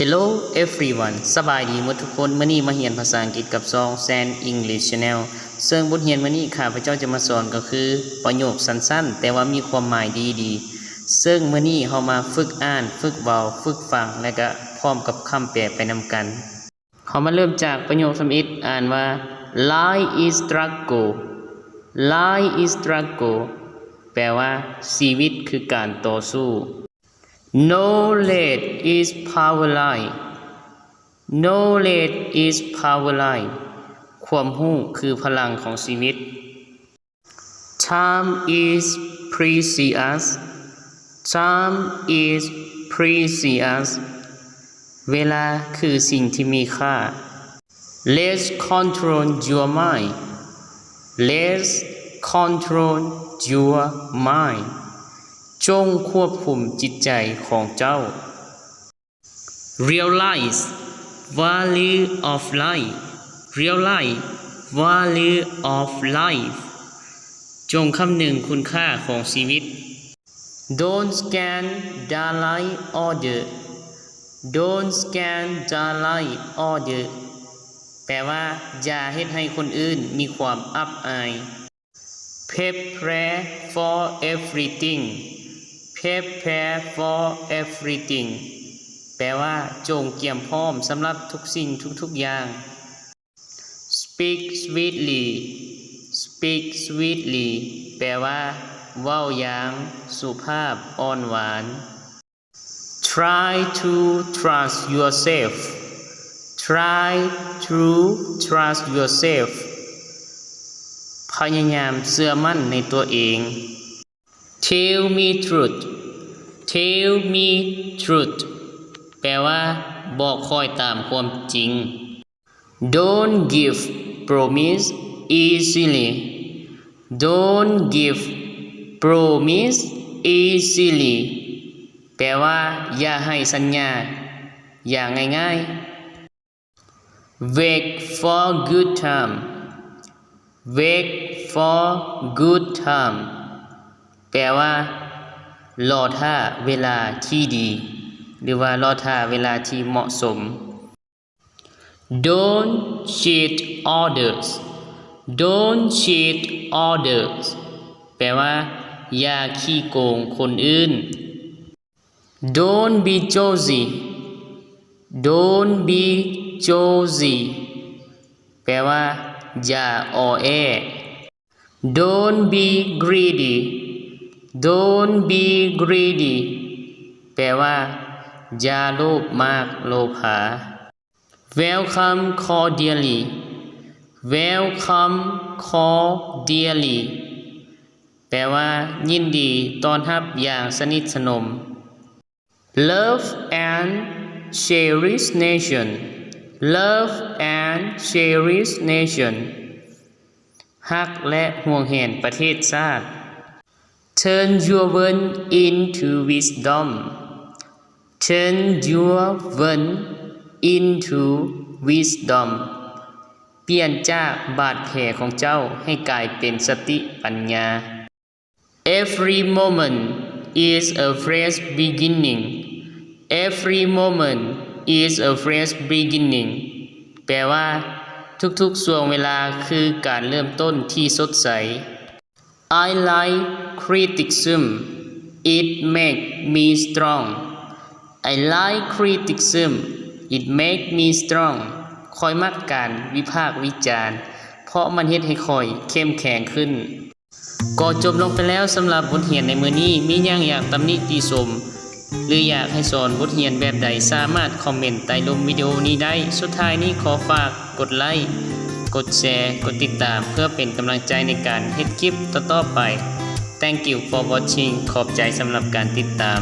Hello everyone สบายดีหมดทุกคนมื้อนี้มาเรียนภาษาอังกฤษกับซอง San English Channel ซึ่งบทเรียนมื้อนี้ข้าพเจ้าจะมาสอนก็คือ ประโยคสั้นๆ แต่ว่ามีความหมายดีๆ ซึ่งมื้อนี้เฮามาฝึกอ่าน ฝึกเว้าฝึกฟัง และก็พร้อมกับคำแปลไปนำกันเฮามาเริ่มจากประโยคสำอิดอ่านว่า life is struggle life is struggle แปลว่าชีวิตคือการต่อสู้ Knowledge is power line Knowledge is power line ความรู้คือพลังของชีวิต Time is precious Time is precious เวลาคือสิ่งที่มีค่า Let's control your mind Let's control your mind จงควบคุมจิตใจของเจ้า Realize value of life Realize value of life จงคำหนึ่งคุณค่าของชีวิต Don't scan the light order Don't scan the light order แปลว่า อย่าเฮ็ดให้คนอื่นมีความอับอาย Prepare for everything Prepare for everything แปลว่า จงเตรียมพร้อมสำหรับทุกสิ่งทุกๆอย่าง Speak sweetly Speak sweetly แปลว่าว้าอย่างสุภาพอ่อนหวาน Try to trust yourself Try to trust yourself พยายามเชื่อมั่นในตัวเอง Tell me truth Tell me truth แปลว่า บอกคอยตามความจริง Don't give promise easily Don't give promise easily แปลว่า อย่าให้สัญญา อย่างง่ายๆ Wait for good time Wait for good time แปลว่า รอท่าเวลาที่ดี หรือว่ารอท่าเวลาที่เหมาะสม Don't cheat others Don't cheat others แปลว่า อย่าขี้โกงคนอื่น Don't be choosy Don't be choosy แปลว่า อย่าออแอ Don't be greedy Don't be greedy แปลว่า อย่าโลภมากโลภา Welcome cordially Welcome cordially แปลว่า ยินดีต้อนรับอย่างสนิทสนม Love and cherish nation Love and cherish nation ฮักและห่วงแหนประเทศชาติ Turn your word into wisdom Turn your word into wisdom เปลี่ยนจากบาดแผลของเจ้าให้กลายเป็นสติปัญญา Every moment is a fresh beginning Every moment is a fresh beginning แปลว่า ทุกๆช่วงเวลาคือการเริ่มต้นที่สดใส I like criticism it make me strong I like criticism it make me strong คอยมักการวิพากษ์วิจารณ์ เพราะมันเฮ็ดให้คอยเข้มแข็งขึ้น ก็จบลงไปแล้วสำหรับบทเรียนในมือนี้มีอย่างอยากตำหนิติชมหรืออยากให้สอนบทเรียนแบบใดสามารถคอมเมนต์ใต้ลมวิดีโอนี้ได้ สุดท้ายนี้ขอฝากกดไลค์ กดแชร์ กดติดตามเพื่อเป็นกำลังใจในการเฮ็ดคลิปต่อๆไป Thank you for watching ขอบใจสำหรับการติดตาม